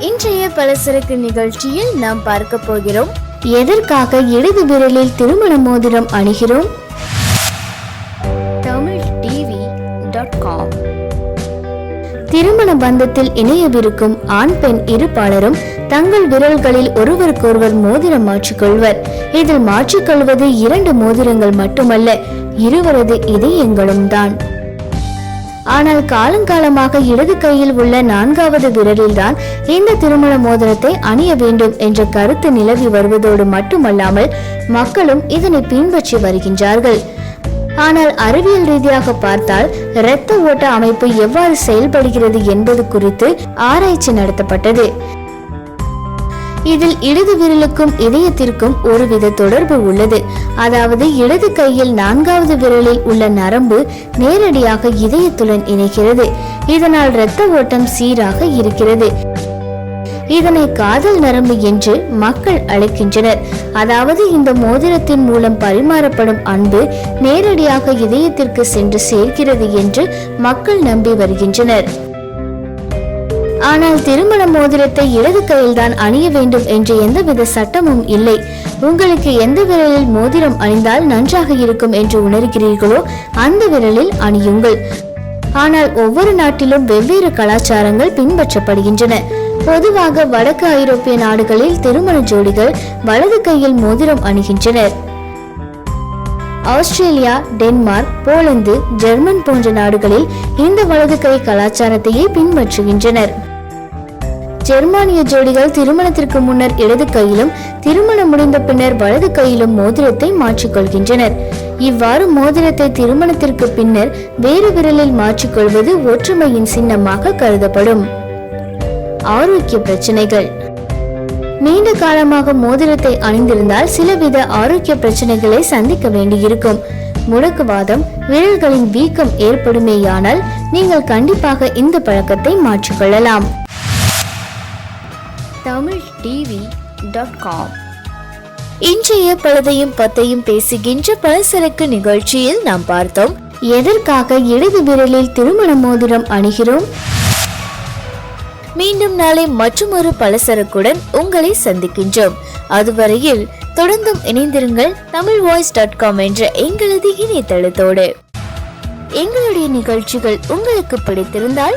இன்றைய பலசரக்கு நிகழ்ச்சியில் நாம் பார்க்க போகிறோம். எதற்காக இடது விரலில் திருமண மோதிரம் அணுகிறோம்? தமிழ் டிவி டாட் காம் திருமண பந்தத்தில் இணையவிருக்கும் ஆண் பெண் இருப்பாளரும் தங்கள் விரல்களில் ஒருவருக்கொருவர் மோதிரம் மாற்றிக்கொள்வர் இதில் மாற்றிக்கொள்வது இரண்டு மோதிரங்கள் மட்டுமல்ல இருவரது இதயங்களும் தான். ஆனால் காலங்காலமாக இடது கையில் உள்ள நான்காவது விரலில்தான் இந்த திருமண மோதிரத்தை அணிய வேண்டும் என்ற கருத்து நிலவி வருவதோடு மட்டுமல்லாமல் மக்களும் இதனை பின்பற்றி வருகின்றார்கள். ஆனால் அறிவியல் ரீதியாக பார்த்தால் இரத்த ஓட்ட அமைப்பு எவ்வாறு செயல்படுகிறது என்பது குறித்து ஆராய்ச்சி நடத்தப்பட்டது. இதில் இடது விரலுக்கும் இதயத்திற்கும் ஒருவித தொடர்பு உள்ளது. அதாவது இடது கையில் நான்காவது விரலில் உள்ள நரம்பு நேரடியாக இதயத்துடன் இணைகிறது. இதனால் இரத்த ஓட்டம் சீராக இருக்கிறது. இதனை காதல் நரம்பு என்று மக்கள் அழைக்கின்றனர். அதாவது இந்த மோதிரத்தின் மூலம் பரிமாறப்படும் அன்பு நேரடியாக இதயத்திற்கு சென்று சேர்க்கிறது என்று மக்கள் நம்பி வருகின்றனர். ஆனால் திருமண மோதிரத்தை இடது கையில்தான் அணிய வேண்டும் என்று எந்தவித சட்டமும் இல்லை. உங்களுக்கு எந்த விரலில் மோதிரம் அணிந்தால் நன்றாக இருக்கும் என்று உணர்கிறீர்களோ அந்த விரலில் அணியுங்கள். ஆனால் ஒவ்வொரு நாட்டிலும் வெவ்வேறு கலாச்சாரங்கள் பின்பற்றப்படுகின்றன. பொதுவாக வடக்கு ஐரோப்பிய நாடுகளில் திருமண ஜோடிகள் வலது கையில் மோதிரம் அணிகின்றனர். ஆஸ்திரேலியா டென்மார்க் போலந்து ஜெர்மன் போன்ற நாடுகளில் இந்த வலது கை கலாச்சாரத்தையே பின்பற்றுகின்றனர். ஜெர்மானிய ஜோடிகள் திருமணத்திற்கு முன்னர் இடது கையிலும் திருமணம் முடிந்த பின்னர் வலது கையிலும் மோதிரத்தை மாற்றிக்கொள்கின்றனர். இவ்வாறு மோதிரத்தை திருமணத்திற்கு பின்னர் வேறு விரலில் மாற்றிக்கொள்வது ஒற்றுமையின் சின்னமாக கருதப்படும். ஆரோக்கிய பிரச்சனைகள். நீண்ட காலமாக மோதிரத்தை அணிந்திருந்தால் சிலவித ஆரோக்கிய பிரச்சனைகளை சந்திக்க வேண்டியிருக்கும். முடக்குவாதம் விரல்களின் வீக்கம் ஏற்படுமேயானால் நீங்கள் கண்டிப்பாக இந்த பழக்கத்தை மாற்றிக்கொள்ளலாம். தமிழ் டிவி டாட் காம் இன்றைய பழுதையும் பத்தையும் பேசுகின்ற பலசரக்கு நிகழ்ச்சியில் நாம் பார்த்தோம் எதற்காக இடது விரலில் திருமண மோதிரம் அணிகிறோம்? மீண்டும் நாளை மற்றொரு பலசரக்குடன் உங்களை சந்திக்கின்றோம். அதுவரையில் தொடர்ந்தும் இணைந்திருங்கள் தமிழ் வாய்ஸ் டாட் காம் என்ற எங்களது இணையதளத்தோடு. எங்களுடைய நிகழ்ச்சிகள் உங்களுக்கு பிடித்திருந்தால்